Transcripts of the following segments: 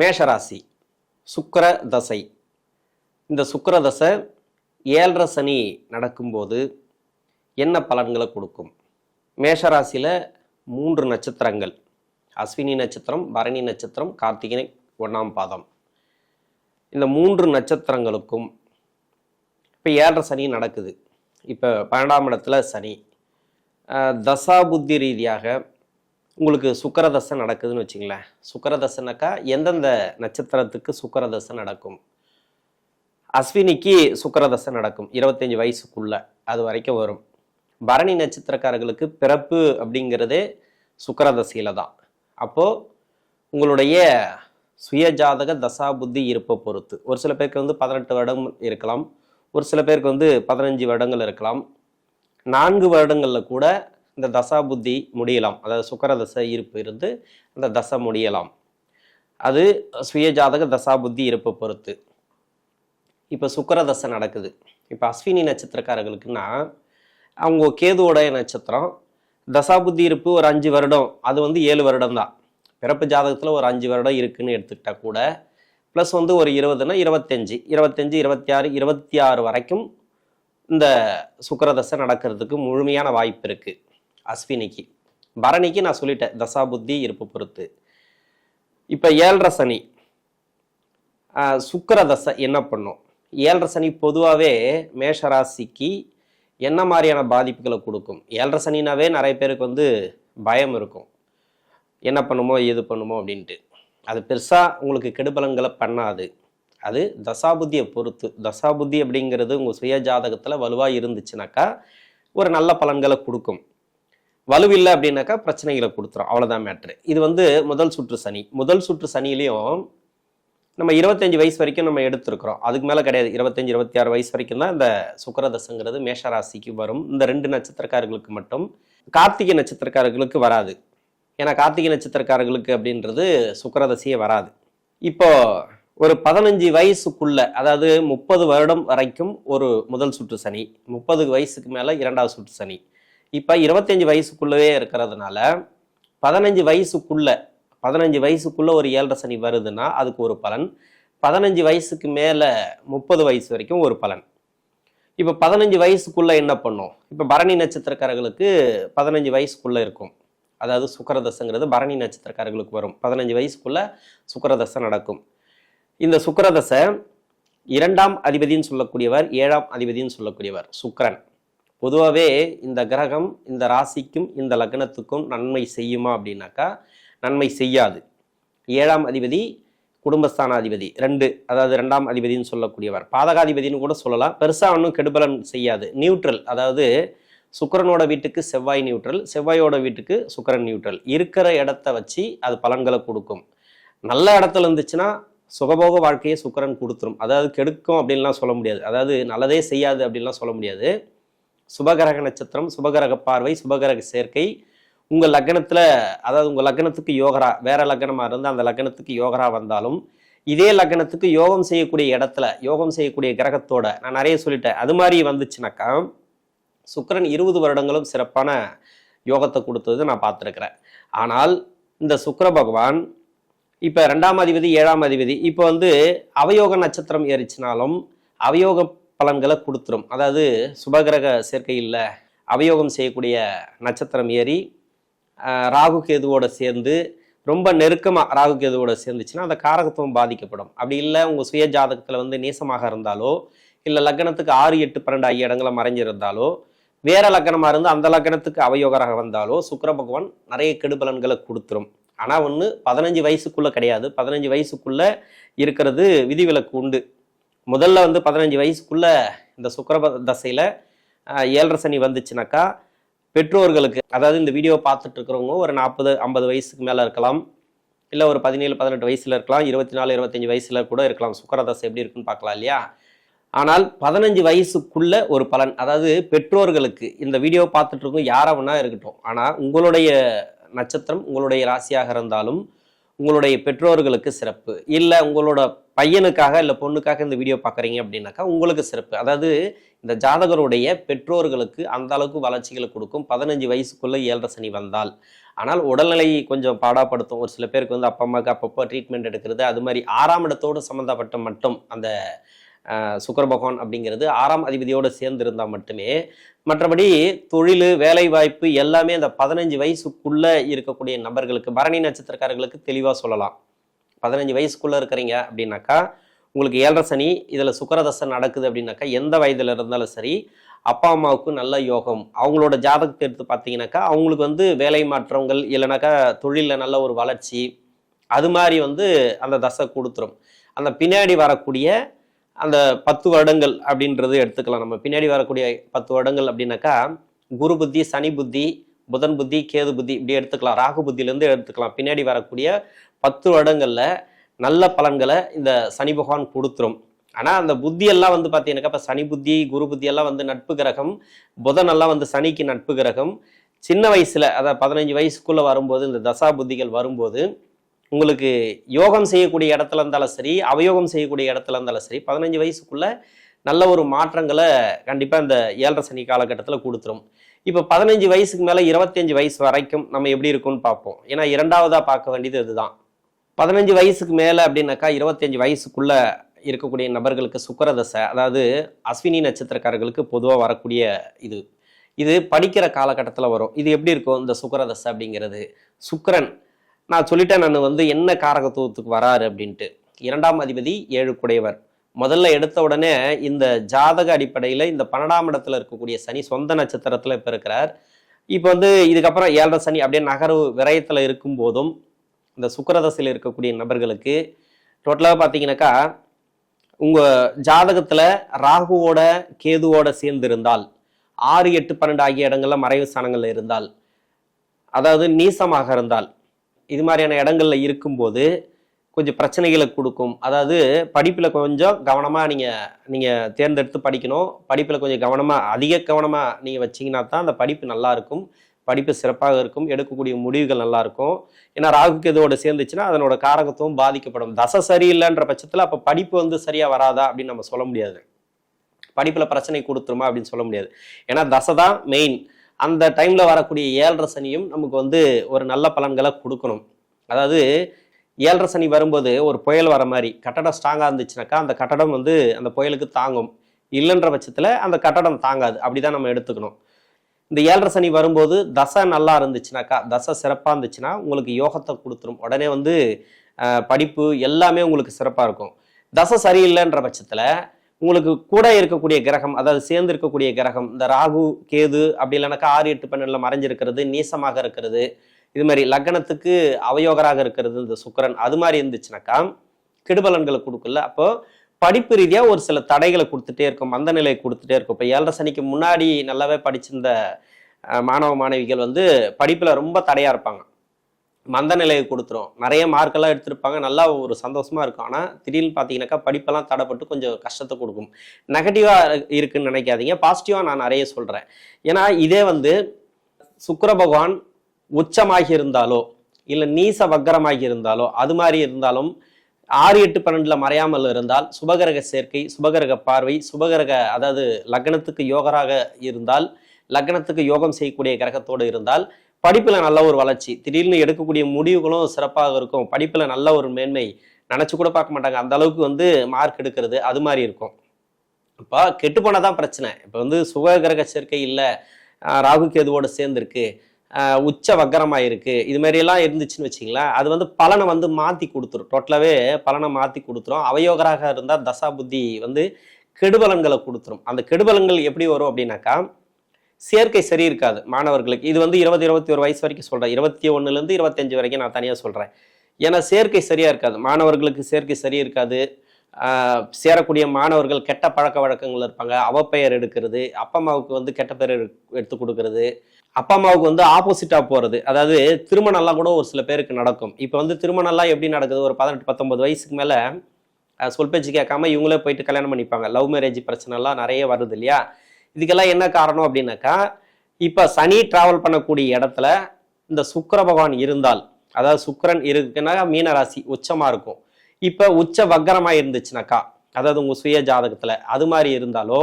மேஷராசி சுக்கர தசை. இந்த சுக்கர தசை ஏழரை சனி நடக்கும்போது என்ன பலன்களை கொடுக்கும்? மேஷராசியில் மூன்று நட்சத்திரங்கள். அஸ்வினி நட்சத்திரம் பரணி நட்சத்திரம் கார்த்திகை ஒன்றாம் பாதம். இந்த மூன்று நட்சத்திரங்களுக்கும் இப்போ ஏழரை சனி நடக்குது. இப்போ பன்னெண்டாம் இடத்துல சனி. தசாபுத்தி ரீதியாக உங்களுக்கு சுக்கரதசை நடக்குதுன்னு வச்சுங்களேன் சுக்கரதசைனாக்கா எந்தெந்த நட்சத்திரத்துக்கு சுக்கரதசை நடக்கும்? அஸ்வினிக்கு சுக்கரதசை நடக்கும். இருபத்தஞ்சி வயசுக்குள்ள அது வரைக்கும் வரும். பரணி நட்சத்திரக்காரர்களுக்கு பிறப்பு அப்படிங்கிறதே சுக்கரதசையில் தான். அப்போது உங்களுடைய சுயஜாதக தசா புத்தி இருப்பை பொறுத்து. ஒரு சில பேருக்கு வந்து பதினெட்டு வருடம் இருக்கலாம். ஒரு சில பேருக்கு வந்து பதினஞ்சு வருடங்கள் இருக்கலாம். நான்கு வருடங்களில் கூட இந்த தசா புத்தி முடியலாம். அதாவது சுக்கர தசை இருப்பு இருந்து அந்த தசை முடியலாம். அது சுயஜாதக தசா புத்தி இருப்பை பொறுத்து. இப்போ சுக்கர தசை நடக்குது. இப்போ அஸ்வினி நட்சத்திரக்காரர்களுக்குன்னா அவங்க கேதுவோடைய நட்சத்திரம் தசா புத்தி இருப்பு ஒரு அஞ்சு வருடம். அது வந்து ஏழு வருடம் தான் பிறப்பு ஜாதகத்தில் ஒரு அஞ்சு வருடம் இருக்குன்னு எடுத்துக்கிட்டா கூட ப்ளஸ் வந்து ஒரு இருபதுன்னா இருபத்தஞ்சி. இருபத்தஞ்சி இருபத்தி ஆறு இருபத்தி ஆறு வரைக்கும் இந்த சுக்கரதசை நடக்கிறதுக்கு முழுமையான வாய்ப்பு இருக்குது அஸ்வினிக்கு. பரணிக்கு நான் சொல்லிட்டேன் தசா புத்தி இருப்பு பொறுத்து இப்போ ஏழரை சனி. சுக்கர சுக்கிரதசை என்ன பண்ணும்? ஏழரை சனி பொதுவாகவே மேஷராசிக்கு என்ன மாதிரியான பாதிப்புகளை கொடுக்கும்? ஏழரை சனினாவே நிறைய பேருக்கு வந்து பயம் இருக்கும். என்ன பண்ணுமோ எது பண்ணுமோ அப்படின்ட்டு. அது பெருசாக உங்களுக்கு கெடுபலன்களை பண்ணாது. அது தசாபுத்தியை பொறுத்து. தசாபுத்தி அப்படிங்கிறது உங்கள் சுய ஜாதகத்தில் வலுவாக இருந்துச்சுனாக்கா ஒரு நல்ல பலன்களை கொடுக்கும். வலுவில்லை அப்படின்னாக்கா பிரச்சனைகளை கொடுத்துரும். அவ்வளோதான் மேட்ரு இது வந்து முதல் சுற்று சனி. முதல் சுற்று சனிலையும் நம்ம இருபத்தஞ்சு வயசு வரைக்கும் நம்ம எடுத்திருக்கிறோம். அதுக்கு மேலே கிடையாது. இருபத்தஞ்சி இருபத்தி ஆறு வயசு வரைக்கும் தான் இந்த சுக்கரதசங்கிறது மேஷராசிக்கு வரும். இந்த ரெண்டு நட்சத்திரக்காரர்களுக்கு மட்டும். கார்த்திகை நட்சத்திரக்காரர்களுக்கு வராது. ஏன்னா கார்த்திகை நட்சத்திரக்காரர்களுக்கு அப்படின்றது சுக்கரதசையே வராது. இப்போ ஒரு பதினஞ்சு வயசுக்குள்ள அதாவது முப்பது வருடம் வரைக்கும் ஒரு முதல் சுற்று சனி. முப்பது வயசுக்கு மேலே இரண்டாவது சுற்று சனி. இப்போ இருபத்தஞ்சு வயசுக்குள்ளவே இருக்கிறதுனால பதினஞ்சு வயசுக்குள்ள பதினஞ்சு வயசுக்குள்ள ஒரு ஏழரை சனி வருதுன்னா அதுக்கு ஒரு பலன். பதினஞ்சு வயசுக்கு மேலே முப்பது வயசு வரைக்கும் ஒரு பலன். இப்போ பதினஞ்சு வயசுக்குள்ள என்ன பண்ணும்? இப்போ பரணி நட்சத்திரக்காரர்களுக்கு பதினஞ்சு வயசுக்குள்ள இருக்கும். அதாவது சுக்கரதசைங்கிறது பரணி நட்சத்திரக்காரர்களுக்கு வரும். பதினஞ்சு வயசுக்குள்ள சுக்கரதசை நடக்கும். இந்த சுக்கரதசை இரண்டாம் அதிபதின்னு சொல்லக்கூடியவர் ஏழாம் அதிபதின்னு சொல்லக்கூடியவர் சுக்கரன். பொதுவாகவே இந்த கிரகம் இந்த ராசிக்கும் இந்த லக்னத்துக்கும் நன்மை செய்யுமா அப்படின்னாக்கா நன்மை செய்யாது. ஏழாம் அதிபதி குடும்பஸ்தானாதிபதி ரெண்டு அதாவது ரெண்டாம் அதிபதின்னு சொல்லக்கூடியவர். பாதகாதிபதின்னு கூட சொல்லலாம். பெருசாக ஒன்றும் கெடுபலன் செய்யாது. நியூட்ரல் அதாவது சுக்கரனோட வீட்டுக்கு செவ்வாய் நியூட்ரல் செவ்வாயோட வீட்டுக்கு சுக்கரன் நியூட்ரல். இருக்கிற இடத்த வச்சு அது பலன்களை கொடுக்கும். நல்ல இடத்துல இருந்துச்சுன்னா சுகபோக வாழ்க்கையை சுக்கிரன் கொடுத்துரும். அதாவது கெடுக்கும் அப்படின்லாம் சொல்ல முடியாது. அதாவது நல்லதே செய்யாது அப்படின்லாம் சொல்ல முடியாது. சுபகிரக நட்சத்திரம் சுபகிரக பார்வை சுபகிரக சேர்க்கை. உங்கள் லக்னத்தில் அதாவது உங்கள் லக்னத்துக்கு யோகரா வேற லக்னமாக இருந்து அந்த லக்னத்துக்கு யோகரா வந்தாலும் இதே லக்னத்துக்கு யோகம் செய்யக்கூடிய இடத்துல யோகம் செய்யக்கூடிய கிரகத்தோட நான் நிறைய சொல்லிட்டேன். அது மாதிரி வந்துச்சுனாக்கா சுக்கரன் இருபது வருடங்களும் சிறப்பான யோகத்தை கொடுத்தது நான் பார்த்துருக்குறேன். ஆனால் இந்த சுக்கர பகவான் இப்போ ரெண்டாம் அதிபதி ஏழாம் அதிபதி இப்போ வந்து அவயோக நட்சத்திரம் ஏறிச்சினாலும் அவயோக பலன்களை கொடுத்துரும். அதாவது சுபகிரக சேர்க்கையில் இல்லை அவயோகம் செய்யக்கூடிய நட்சத்திரம் ஏறி ராகு கேதுவோட சேர்ந்து ரொம்ப நெருக்கமாக ராகு கேதுவோட சேர்ந்துச்சுன்னா அந்த காரகத்துவம் பாதிக்கப்படும். அப்படி இல்லை உங்கள் சுய ஜாதகத்தில் வந்து நேசமாக இருந்தாலோ இல்லை லக்னத்துக்கு ஆறு எட்டு பன்னெண்டு ஐய இடங்களை மறைஞ்சிருந்தாலோ வேற லக்னமாக இருந்து அந்த லக்னத்துக்கு அவயோகராக வந்தாலோ சுக்கர பகவான் நிறைய கெடுபலன்களை கொடுத்துரும். ஆனால் ஒன்று பதினஞ்சு வயசுக்குள்ளே கிடையாது. பதினஞ்சு வயசுக்குள்ளே இருக்கிறது விதிவிலக்கு உண்டு. முதல்ல வந்து பதினஞ்சு வயசுக்குள்ள இந்த சுக்கர தசையில் தசையில ஏழரை சனி வந்துச்சுனாக்கா பெற்றோர்களுக்கு அதாவது இந்த வீடியோ பார்த்துட்டு இருக்கிறவங்க ஒரு நாற்பது ஐம்பது வயசுக்கு மேலே இருக்கலாம். இல்லை ஒரு பதினேழு பதினெட்டு வயசில் இருக்கலாம். இருபத்தி நாலு இருபத்தஞ்சி வயசில் கூட இருக்கலாம். சுக்கர தசை எப்படி இருக்குன்னு பார்க்கலாம் இல்லையா? ஆனால் பதினஞ்சு வயசுக்குள்ள ஒரு பலன் அதாவது பெற்றோர்களுக்கு இந்த வீடியோ பார்த்துட்டு இருக்கும் யாரா இருக்கட்டும். ஆனால் உங்களுடைய நட்சத்திரம் உங்களுடைய ராசியாக இருந்தாலும் உங்களுடைய பெற்றோர்களுக்கு சிறப்பு. இல்லை உங்களோட பையனுக்காக இல்லை பொண்ணுக்காக இந்த வீடியோ பார்க்குறீங்க அப்படின்னாக்கா உங்களுக்கு சிறப்பு. அதாவது இந்த ஜாதகருடைய பெற்றோர்களுக்கு அந்த அளவுக்கு வளர்ச்சிகளை கொடுக்கும். பதினஞ்சு வயசுக்குள்ளே ஏழரை சனி வந்தால். ஆனால் உடல்நிலை கொஞ்சம் பாடாப்படுத்தும். ஒரு சில பேருக்கு வந்து அப்பா அம்மாவுக்கு அப்பப்போ ட்ரீட்மெண்ட் எடுக்கிறது. அது மாதிரி ஆறாம் இடத்தோடு சம்மந்தப்பட்ட மட்டும் அந்த சுக்கர பகவான் அப்படிங்கிறது ஆறாம் அதிபதியோடு சேர்ந்து இருந்தால் மட்டுமே மற்றபடி தொழில் வேலை வாய்ப்பு எல்லாமே அந்த பதினஞ்சு வயசுக்குள்ளே இருக்கக்கூடிய நபர்களுக்கு பரணி நட்சத்திரக்காரர்களுக்கு தெளிவாக சொல்லலாம். பதினஞ்சு வயசுக்குள்ளே இருக்கிறீங்க அப்படின்னாக்கா உங்களுக்கு ஏழரை சனி இதில் சுக்கரதசை நடக்குது அப்படின்னாக்கா எந்த வயதில் இருந்தாலும் சரி அப்பா அம்மாவுக்கு நல்ல யோகம். அவங்களோட ஜாதகத்தை எடுத்து பார்த்தீங்கன்னாக்கா அவங்களுக்கு வந்து வேலை மாற்றங்கள் இல்லைனாக்கா தொழிலில் நல்ல ஒரு வளர்ச்சி அது மாதிரி வந்து அந்த தசை கொடுத்துரும். அந்த பின்னாடி வரக்கூடிய அந்த பத்து வருடங்கள் அப்படின்றது எடுத்துக்கலாம். நம்ம பின்னாடி வரக்கூடிய பத்து வருடங்கள் அப்படின்னாக்கா குரு புத்தி சனி புத்தி புதன் புத்தி கேது புத்தி இப்படி எடுத்துக்கலாம். ராகு புத்தியிலேருந்து எடுத்துக்கலாம். பின்னாடி வரக்கூடிய பத்து வருடங்களில் நல்ல பலன்களை இந்த சனி பகவான் கொடுத்துரும். ஆனால் அந்த புத்தி எல்லாம் வந்து பார்த்தீங்கன்னாக்கா இப்போ சனி புத்தி குரு புத்தி எல்லாம் வந்து நட்பு கிரகம் புதன் எல்லாம் வந்து சனிக்கு நட்பு கிரகம். சின்ன வயசில் அதாவது பதினஞ்சு வயசுக்குள்ளே வரும்போது இந்த தசா புத்திகள் வரும்போது உங்களுக்கு யோகம் செய்யக்கூடிய இடத்துல இருந்தாலும் சரி அவயோகம் செய்யக்கூடிய இடத்துல இருந்தாலும் சரி பதினஞ்சு வயசுக்குள்ள நல்ல ஒரு மாற்றங்களை கண்டிப்பாக இந்த ஏழரை சனி காலகட்டத்தில் கொடுத்துரும். இப்போ பதினஞ்சு வயசுக்கு மேலே இருபத்தஞ்சு வயசு வரைக்கும் நம்ம எப்படி இருக்கும்னு பார்ப்போம். ஏன்னா இரண்டாவதாக பார்க்க வேண்டியது இதுதான். பதினஞ்சு வயசுக்கு மேலே அப்படின்னாக்கா இருபத்தஞ்சு வயசுக்குள்ளே இருக்கக்கூடிய நபர்களுக்கு சுக்கரதசை அதாவது அஸ்வினி நட்சத்திரக்காரர்களுக்கு பொதுவாக வரக்கூடிய இது. இது படிக்கிற காலகட்டத்தில் வரும். இது எப்படி இருக்கும்? இந்த சுக்கரதசை அப்படிங்கிறது. சுக்கரன் நான் சொல்லிட்டேன் நான் வந்து என்ன காரகத்துவத்துக்கு வராரு அப்படின்ட்டு. இரண்டாம் அதிபதி ஏழு குடையவர். முதல்ல எடுத்த உடனே இந்த ஜாதக அடிப்படையில் இந்த பன்னெண்டாம் இடத்துல இருக்கக்கூடிய சனி சொந்த நட்சத்திரத்தில் இப்போ இருக்கிறார். இப்போ வந்து இதுக்கப்புறம் ஏழரை சனி அப்படியே நகர்வு விரயத்தில் இருக்கும் போதும் இந்த சுக்கரதசையில் இருக்கக்கூடிய நபர்களுக்கு டோட்டலாக பார்த்தீங்கன்னாக்கா உங்கள் ஜாதகத்தில் ராகுவோட கேதுவோட சேர்ந்து இருந்தால் ஆறு எட்டு பன்னெண்டு ஆகிய இடங்களில் மறைவு ஸ்தானங்களில் இருந்தால் அதாவது நீசமாக இருந்தால் இது மாதிரியான இடங்களில் இருக்கும்போது கொஞ்சம் பிரச்சனைகளை கொடுக்கும். அதாவது படிப்பில் கொஞ்சம் கவனமாக நீங்கள் நீங்கள் தேர்ந்தெடுத்து படிக்கணும். படிப்பில் கொஞ்சம் கவனமாக அதிக கவனமாக நீங்கள் வச்சீங்கன்னா தான் அந்த படிப்பு நல்லாயிருக்கும் படிப்பு சிறப்பாக இருக்கும். எடுக்கக்கூடிய முடிவுகள் நல்லாயிருக்கும் ஏன்னா ராகுக்கு இதோடு சேர்ந்துச்சுன்னா அதனோட காரகத்துவம் பாதிக்கப்படும். தசை சரியில்லைன்ற பட்சத்தில் அப்போ படிப்பு வந்து சரியாக வராதா அப்படின்னு நம்ம சொல்ல முடியாது. படிப்பில் பிரச்சனை கொடுத்துருமா அப்படின்னு சொல்ல முடியாது. ஏன்னா தசை தான் மெயின் அந்த டைமில் வரக்கூடிய ஏழரை சனியும் நமக்கு வந்து ஒரு நல்ல பலன்களை கொடுக்கணும். அதாவது ஏழரை சனி வரும்போது ஒரு புயல் வர மாதிரி கட்டடம் ஸ்ட்ராங்காக இருந்துச்சுனாக்கா அந்த கட்டடம் வந்து அந்த புயலுக்கு தாங்கும். இல்லைன்ற பட்சத்தில் அந்த கட்டடம் தாங்காது. அப்படிதான் நம்ம எடுத்துக்கணும். இந்த ஏழரை சனி வரும்போது தசை நல்லா இருந்துச்சுனாக்கா தசை சிறப்பாக இருந்துச்சுன்னா உங்களுக்கு யோகத்தை கொடுத்துரும். உடனே வந்து படிப்பு எல்லாமே உங்களுக்கு சிறப்பாக இருக்கும். தசை சரியில்லைன்ற பட்சத்தில் உங்களுக்கு கூட இருக்கக்கூடிய கிரகம் அதாவது சேர்ந்து இருக்கக்கூடிய கிரகம் இந்த ராகு கேது அப்படி இல்லைனாக்கா ஆறு எட்டு பன்னெண்டுல மறைஞ்சிருக்கிறது நீசமாக இருக்கிறது. இது மாதிரி லக்னத்துக்கு அவயோகராக இருக்கிறது இந்த சுக்கரன். அது மாதிரி இருந்துச்சுனாக்கா கெடுபலன்களை கொடுக்கல. அப்போ படிப்பு ரீதியாக ஒரு சில தடைகளை கொடுத்துட்டே இருக்கும் மந்த நிலையை கொடுத்துட்டே இருக்கும். இப்போ ஏழரை சனிக்கு முன்னாடி நல்லாவே படிச்சிருந்த மாணவ மாணவிகள் வந்து படிப்பில் ரொம்ப தடையாக இருப்பாங்க. மந்த நிலையை கொடுத்துரும். நிறைய மார்க்கெல்லாம் எடுத்திருப்பாங்க. நல்லா ஒரு சந்தோஷமா இருக்கும். ஆனால் திடீர்னு பார்த்தீங்கன்னாக்கா படிப்பெல்லாம் தடைப்பட்டு கொஞ்சம் கஷ்டத்தை கொடுக்கும். நெகட்டிவாக இருக்குன்னு நினைக்காதீங்க. பாசிட்டிவாக நான் நிறைய சொல்கிறேன் ஏன்னா இதே வந்து சுக்கர பகவான் உச்சமாகி இருந்தாலோ இல்லை நீச வக்கரமாகி இருந்தாலோ அது மாதிரி இருந்தாலும் ஆறு எட்டு பன்னெண்டில் மறையாமல் இருந்தால் சுபகிரக சேர்க்கை சுபகிரக பார்வை சுபகிரக அதாவது லக்னத்துக்கு யோகராக இருந்தால் லக்னத்துக்கு யோகம் செய்யக்கூடிய கிரகத்தோடு இருந்தால் படிப்பில் நல்ல ஒரு வளர்ச்சி. திடீர்னு எடுக்கக்கூடிய முடிவுகளும் சிறப்பாக இருக்கும். படிப்பில் நல்ல ஒரு மேன்மை நினச்சி கூட பார்க்க மாட்டாங்க. அந்த அளவுக்கு வந்து மார்க் எடுக்கிறது அது மாதிரி இருக்கும். இப்போ கெட்டு போனதான் பிரச்சனை. இப்போ வந்து சுக கிரக சேர்க்கை இல்லை. ராகு கேதுவோடு சேர்ந்துருக்கு. உச்ச வக்கரமாக இருக்குது இது மாதிரியெல்லாம் இருந்துச்சுன்னு வச்சிங்களேன் அது வந்து பலனை வந்து மாற்றி கொடுத்துரும். டோட்டலாகவே பலனை மாற்றி கொடுத்துரும். அவயோகராக இருந்தால் தசா புத்தி வந்து கெடுபலன்களை கொடுத்துரும். அந்த கெடுபலன்கள் எப்படி வரும் அப்படின்னாக்கா சேர்க்கை சரி இருக்காது மாணவர்களுக்கு. இது வந்து இருபது இருபத்தி ஒரு வயசு வரைக்கும் சொல்கிறேன் இருபத்தி ஒன்றுலேருந்து இருபத்தஞ்சு வரைக்கும் நான் தனியாக சொல்கிறேன் ஏன்னா சேர்க்கை சரியாக இருக்காது. மாணவர்களுக்கு சேர்க்கை சரி இருக்காது. சேரக்கூடிய மாணவர்கள் கெட்ட பழக்க வழக்கங்கள் இருப்பாங்க. அவப்பெயர் எடுக்கிறது அப்பா அம்மாவுக்கு வந்து கெட்ட பெயர் எடுத்து கொடுக்கறது. அப்பா அம்மாவுக்கு வந்து ஆப்போசிட்டாக போகிறது அதாவது திருமணம்லாம் கூட ஒரு சில பேருக்கு நடக்கும். இப்போ வந்து திருமணம்லாம் எப்படி நடக்குது? ஒரு பதினெட்டு பத்தொம்பது வயசுக்கு மேலே சொல் பேச்சு கேட்காம இவங்களே போயிட்டு கல்யாணம் பண்ணிப்பாங்க. லவ் மேரேஜ் பிரச்சனைலாம் நிறைய வருது இல்லையா? இதுக்கெல்லாம் என்ன காரணம் அப்படின்னாக்கா இப்போ சனி டிராவல் பண்ணக்கூடிய இடத்துல இந்த சுக்கர பகவான் இருந்தால் அதாவது சுக்கரன் இருக்குன்னா மீன ராசி இருக்கும். இப்போ உச்ச வக்கரமாக இருந்துச்சுனாக்கா அதாவது உங்கள் சுய ஜாதகத்தில் அது மாதிரி இருந்தாலோ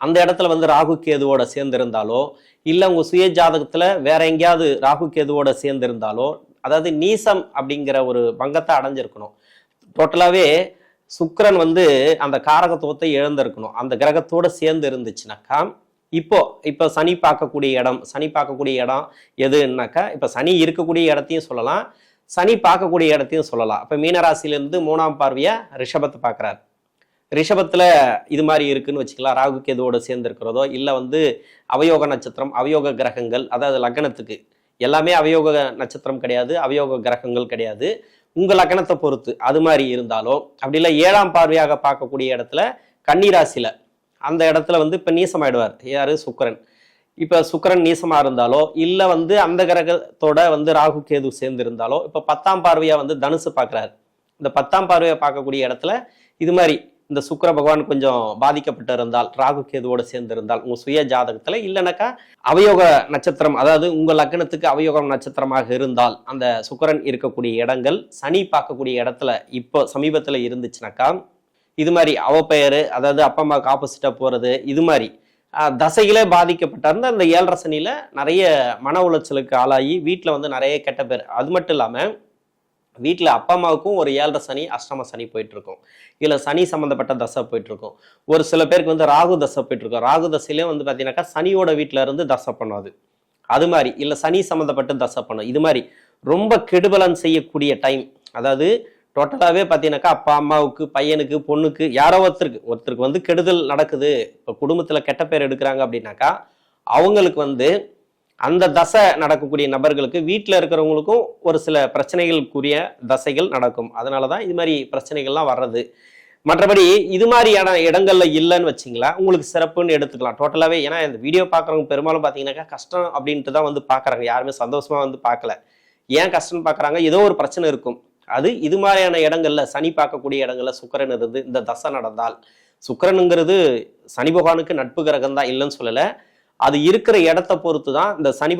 அந்த இடத்துல வந்து ராகு கேதுவோட சேர்ந்திருந்தாலோ இல்லை உங்கள் சுய ஜாதகத்தில் வேற எங்கேயாவது ராகு கேதுவோட சேர்ந்திருந்தாலோ அதாவது நீசம் அப்படிங்கிற ஒரு பங்கத்தை அடைஞ்சிருக்கணும். டோட்டலாகவே சுக்கரன் வந்து அந்த காரகத்துவத்தை இழந்திருக்கணும். அந்த கிரகத்தோட சேர்ந்து இருந்துச்சுனாக்கா இப்போ இப்போ சனி பார்க்கக்கூடிய இடம் சனி பார்க்கக்கூடிய இடம் எதுன்னாக்கா இப்போ சனி இருக்கக்கூடிய இடத்தையும் சொல்லலாம் சனி பார்க்கக்கூடிய இடத்தையும் சொல்லலாம். இப்போ மீனராசிலேருந்து மூணாம் பார்வையை ரிஷபத்தை பார்க்குறாரு. ரிஷபத்தில் இது மாதிரி இருக்குன்னு வச்சுக்கலாம். ராகு கேதுவோடு சேர்ந்துருக்கிறதோ இல்லை வந்து அவயோக நட்சத்திரம் அவயோக கிரகங்கள் அதாவது லக்னத்துக்கு. எல்லாமே அவயோக நட்சத்திரம் கிடையாது அவயோக கிரகங்கள் கிடையாது. உங்கள் அக்கணத்தை பொறுத்து. அது மாதிரி இருந்தாலோ அப்படி இல்லை ஏழாம் பார்வையாக பார்க்கக்கூடிய இடத்துல கன்னிராசியில் அந்த இடத்துல வந்து இப்போ நீசமாயிடுவார். யார்? சுக்கரன். இப்போ சுக்கரன் நீசமாக இருந்தாலோ இல்லை வந்து அந்த கிரகத்தோட வந்து ராகு கேது சேர்ந்து இருந்தாலோ இப்போ பத்தாம் பார்வையாக வந்து தனுசு பார்க்குறாரு. இந்த பத்தாம் பார்வையை பார்க்கக்கூடிய இடத்துல இது மாதிரி இந்த சுக்கிர பகவான் கொஞ்சம் பாதிக்கப்பட்டு இருந்தால் ராகு கேதுவோட சேர்ந்து இருந்தால் உங்க சுய ஜாதகத்துல இல்லைனாக்கா அவயோக நட்சத்திரம் அதாவது உங்க லக்னத்துக்கு அவயோகம் நட்சத்திரமாக இருந்தால் அந்த சுக்கரன் இருக்கக்கூடிய இடங்கள் சனி பார்க்கக்கூடிய இடத்துல இப்போ சமீபத்துல இருந்துச்சுனாக்கா இது மாதிரி அவ அதாவது அப்பா அம்மாவுக்கு ஆப்போசிட்டா போறது இது மாதிரி தசைகளே பாதிக்கப்பட்டிருந்த அந்த ஏழரை சனியில நிறைய மன உளைச்சலுக்கு ஆளாகி வீட்டில் வந்து நிறைய கெட்ட பேர். அது மட்டும் இல்லாம வீட்டில் அப்பா அம்மாவுக்கும் ஒரு ஏழரை சனி அஷ்டம சனி போயிட்டு இருக்கும் இல்லை சனி சம்மந்தப்பட்ட தசை போயிட்டு இருக்கும் ஒரு சில பேருக்கு வந்து ராகு தசை போயிட்டு இருக்கும் ராகு தசையிலே வந்து பார்த்தீங்கன்னாக்கா சனியோட வீட்டில இருந்து தசை பண்ணும் அது. அது மாதிரி. இல்லை சனி சம்மந்தப்பட்ட தசை பண்ணும். இது மாதிரி. ரொம்ப கெடுபலன் செய்யக்கூடிய டைம் அதாவது டோட்டலாகவே பார்த்தீங்கன்னாக்கா அப்பா அம்மாவுக்கு பையனுக்கு பொண்ணுக்கு யாரோ ஒருத்தருக்கு. ஒருத்தருக்கு வந்து கெடுதல் நடக்குது. இப்போ குடும்பத்தில் கெட்ட பேர் எடுக்கிறாங்க அப்படின்னாக்கா அவங்களுக்கு வந்து அந்த தசை நடக்கக்கூடிய நபர்களுக்கு வீட்டில் இருக்கிறவங்களுக்கும் ஒரு சில பிரச்சனைகளுக்குரிய தசைகள் நடக்கும். அதனால தான் இது மாதிரி பிரச்சனைகள்லாம் வர்றது. மற்றபடி இது மாதிரியான இடங்கள்ல இல்லைன்னு வச்சிங்களா உங்களுக்கு சிறப்புன்னு எடுத்துக்கலாம். டோட்டலாகவே ஏன்னா இந்த வீடியோ பார்க்குறவங்க பெரும்பாலும் பார்த்தீங்கன்னாக்கா கஷ்டம் அப்படின்ட்டு தான் வந்து பார்க்குறாங்க. யாருமே சந்தோஷமாக வந்து பார்க்கல. ஏன் கஷ்டம்னு பார்க்குறாங்க? ஏதோ ஒரு பிரச்சனை இருக்கும். அது இது மாதிரியான இடங்கள்ல சனி பார்க்கக்கூடிய இடங்கள்ல சுக்கரன் இருந்து இந்த தசை நடந்தால் சுக்கரனுங்கிறது சனி பகவானுக்கு நட்பு கிரகம் தான் இல்லைன்னு சொல்லலை. அது இருக்கிற இடத்த பொறுத்து தான் இந்த சனி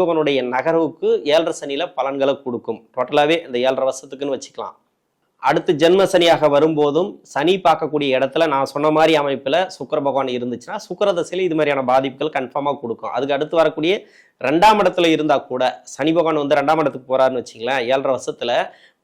நகர்வுக்கு ஏழரை சனியில பலன்களை கொடுக்கும். டோட்டலாகவே இந்த ஏழரை வருஷத்துக்குன்னு வச்சுக்கலாம். அடுத்து ஜென்ம சனியாக வரும்போதும் சனி பார்க்கக்கூடிய இடத்துல நான் சொன்ன மாதிரி அமைப்பில் சுக்கர பகவான் இருந்துச்சுன்னா சுக்கர தசையில் இது மாதிரியான பாதிப்புகள் கன்ஃபார்மாக கொடுக்கும். அதுக்கு அடுத்து வரக்கூடிய ரெண்டாம் இடத்துல இருந்தால் கூட சனி பகவான் வந்து ரெண்டாம் இடத்துக்கு போகிறாருன்னு வச்சுங்களேன் ஏழரை வருஷத்தில்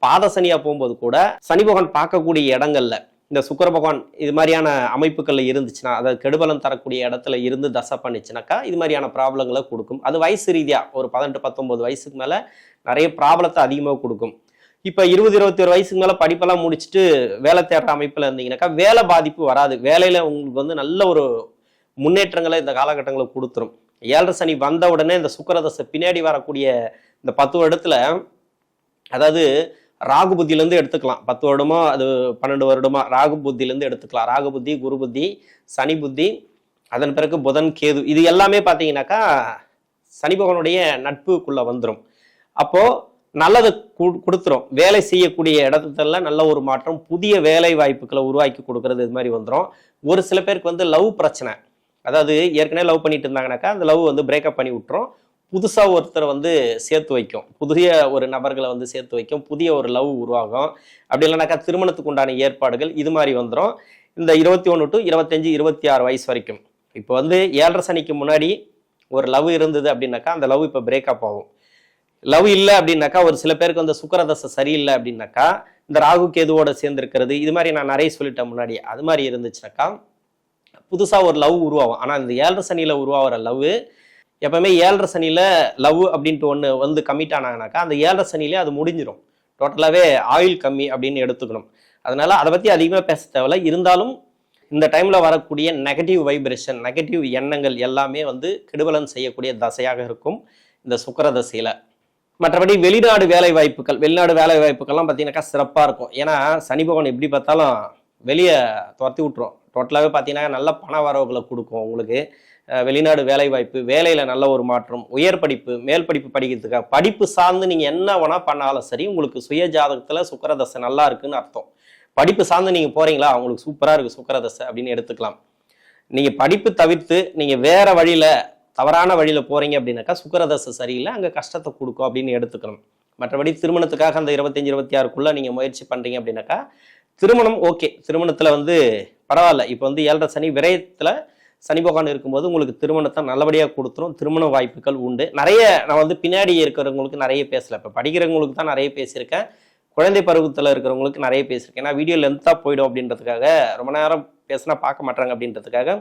பாத சனியாக போகும்போது கூட சனி பகவான் பார்க்கக்கூடிய இடங்கள்ல இந்த சுக்கர பகவான் இது மாதிரியான அமைப்புகளில் இருந்துச்சுன்னா அதாவது கெடுபலம் தரக்கூடிய இடத்துல இருந்து தசை பண்ணிச்சுனாக்கா இது மாதிரியான ப்ராப்ளங்களை கொடுக்கும். அது வயசு ரீதியாக ஒரு பதினெட்டு பத்தொம்போது வயசுக்கு மேலே நிறைய ப்ராப்ளத்தை அதிகமாக கொடுக்கும். இப்போ இருபது இருபத்தி ஒரு வயசுக்கு மேலே படிப்பெல்லாம் முடிச்சுட்டு வேலை தேடுற அமைப்பில் இருந்தீங்கன்னாக்கா வேலை பாதிப்பு வராது. வேலையில் உங்களுக்கு வந்து நல்ல ஒரு முன்னேற்றங்களை இந்த காலகட்டங்களில் கொடுத்துரும். ஏழரை சனி வந்த உடனே இந்த சுக்கரதசை பின்னாடி வரக்கூடிய இந்த பத்து வருடத்தில் அதாவது ராகு புத்தியிலேருந்து எடுத்துக்கலாம். பத்து வருடமோ அது பன்னெண்டு வருடமா ராகு புத்தியிலேருந்து எடுத்துக்கலாம். ராகு புத்தி குரு புத்தி சனி புத்தி அதன் பிறகு புதன் கேது இது எல்லாமே பார்த்தீங்கன்னாக்கா சனி நட்புக்குள்ளே வந்துடும் அப்போது நல்லது கொடுத்துரும். வேலை செய்யக்கூடிய இடத்துல நல்ல ஒரு மாற்றம் புதிய வேலை வாய்ப்புகளை உருவாக்கி கொடுக்கறது இது மாதிரி வந்துடும் ஒரு சில பேருக்கு வந்து லவ் பிரச்சனை. அதாவது ஏற்கனவே லவ் பண்ணிட்டு இருந்தாங்கனாக்கா அந்த லவ் வந்து பிரேக்கப் பண்ணி விட்டுரும். புதுசாக ஒருத்தரை வந்து சேர்த்து வைக்கும். புதிய ஒரு நபர்களை வந்து சேர்த்து வைக்கும். புதிய ஒரு லவ் உருவாகும். அப்படி இல்லைனாக்கா திருமணத்துக்கு உண்டான ஏற்பாடுகள் இது மாதிரி வந்துடும் இந்த இருபத்தி ஒன்று டு இருபத்தஞ்சு இருபத்தி ஆறு வயசு வரைக்கும். இப்போ வந்து ஏழரை சனிக்கு முன்னாடி ஒரு லவ் இருந்தது அப்படின்னாக்கா அந்த லவ் இப்போ பிரேக்கப் ஆகும். லவ் இல்லை அப்படின்னாக்கா ஒரு சில பேருக்கு வந்து சுக்கரதசை சரியில்லை அப்படின்னாக்கா இந்த ராகு கேதுவோட சேர்ந்துருக்கிறது. இது மாதிரி நான் நிறைய சொல்லிட்டேன் முன்னாடி. அது மாதிரி இருந்துச்சுனாக்கா புதுசாக ஒரு லவ் உருவாகும். ஆனால் இந்த ஏழரை சனியில் உருவாகிற லவ் எப்பவுமே ஏழரை சனியில் லவ் அப்படின்ட்டு ஒன்று வந்து கமிட் ஆனாங்கனாக்கா அந்த ஏழரை சனியிலே அது முடிஞ்சிடும் டோட்டலாகவே ஆயில் கம்மி அப்படின்னு எடுத்துக்கணும். அதனால் அதை பற்றி அதிகமாக பேச தேவையில்ல. இருந்தாலும் இந்த டைமில் வரக்கூடிய நெகட்டிவ் வைப்ரேஷன் நெகட்டிவ் எண்ணங்கள் எல்லாமே வந்து கெடுபலன் செய்யக்கூடிய தசையாக இருக்கும் இந்த சுக்கர தசையில். மற்றபடி வெளிநாடு வேலை வாய்ப்புகள் வெளிநாடு வேலை வாய்ப்புகள்லாம் பார்த்தீங்கன்னாக்கா சிறப்பாக இருக்கும். ஏன்னா சனி பகவான் எப்படி பார்த்தாலும் வெளியே துரத்தி விட்டுரும். டோட்டலாகவே பார்த்தீங்கன்னா நல்ல பண வரவுகளை கொடுக்கும் உங்களுக்கு. வெளிநாடு வேலைவாய்ப்பு வேலையில் நல்ல ஒரு மாற்றம் உயர் படிப்பு மேல் படிப்பு படிக்கிறதுக்காக படிப்பு சார்ந்து நீங்கள் என்ன வேணால் பண்ணாலும் சரி உங்களுக்கு சுய ஜாதகத்தில் சுக்கரதசை நல்லா இருக்குன்னு அர்த்தம். படிப்பு சார்ந்து நீங்கள் போகிறீங்களா உங்களுக்கு சூப்பராக இருக்குது சுக்கரதசை அப்படின்னு எடுத்துக்கலாம். நீங்கள் படிப்பு தவிர்த்து நீங்கள் வேறு வழியில் தவறான வழியில் போகிறீங்க அப்படின்னாக்கா சுக்கரதசை சரியில்லை அங்கே கஷ்டத்தை கொடுக்கும் அப்படின்னு எடுத்துக்கணும். மற்றபடி திருமணத்துக்காக அந்த இருபத்தஞ்சு இருபத்தி ஆறுக்குள்ளே நீங்கள் முயற்சி பண்ணுறீங்க அப்படின்னாக்கா திருமணம் ஓகே. திருமணத்தில் வந்து பரவாயில்ல. இப்போ வந்து ஏழரை சனி விரயத்தில் சனி பகவான் இருக்கும்போது உங்களுக்கு திருமணத்தை நல்லபடியாக கொடுத்துரும். திருமண வாய்ப்புகள் உண்டு. நிறைய நான் வந்து பின்னாடி இருக்கிறவங்களுக்கு நிறைய பேசலை. இப்போ படிக்கிறவங்களுக்கு தான் நிறைய பேசியிருக்கேன். குழந்தை பருவத்தில் இருக்கிறவங்களுக்கு நிறைய பேசியிருக்கேன். ஏன்னா வீடியோ லென்த்தாக போயிடும் அப்படின்றதுக்காக ரொம்ப நேரம் பேசினா பார்க்க மாட்டாங்க அப்படின்றதுக்காக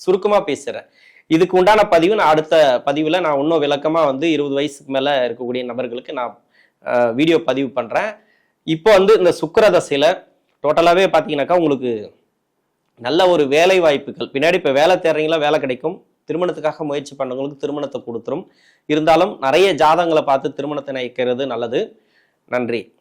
சுருக்கமாக பேசுகிறேன் இதுக்கு உண்டான பதிவு நான் அடுத்த பதிவில் நான் இன்னும் விளக்கமாக வந்து இருபது வயசுக்கு மேலே இருக்கக்கூடிய நபர்களுக்கு நான் வீடியோ பதிவு பண்ணுறேன் இப்போ வந்து இந்த சுக்கர தசையில் டோட்டலாகவே பார்த்தீங்கன்னாக்கா உங்களுக்கு நல்ல ஒரு வேலை வாய்ப்புகள். பின்னாடி இப்போ வேலை தேடுறீங்களா வேலை கிடைக்கும். திருமணத்துக்காக முயற்சி பண்ணவங்களுக்கு திருமணத்தை கொடுத்துரும். இருந்தாலும் நிறைய ஜாதகங்களை பார்த்து திருமணத்தை நினைக்கிறது நல்லது. நன்றி.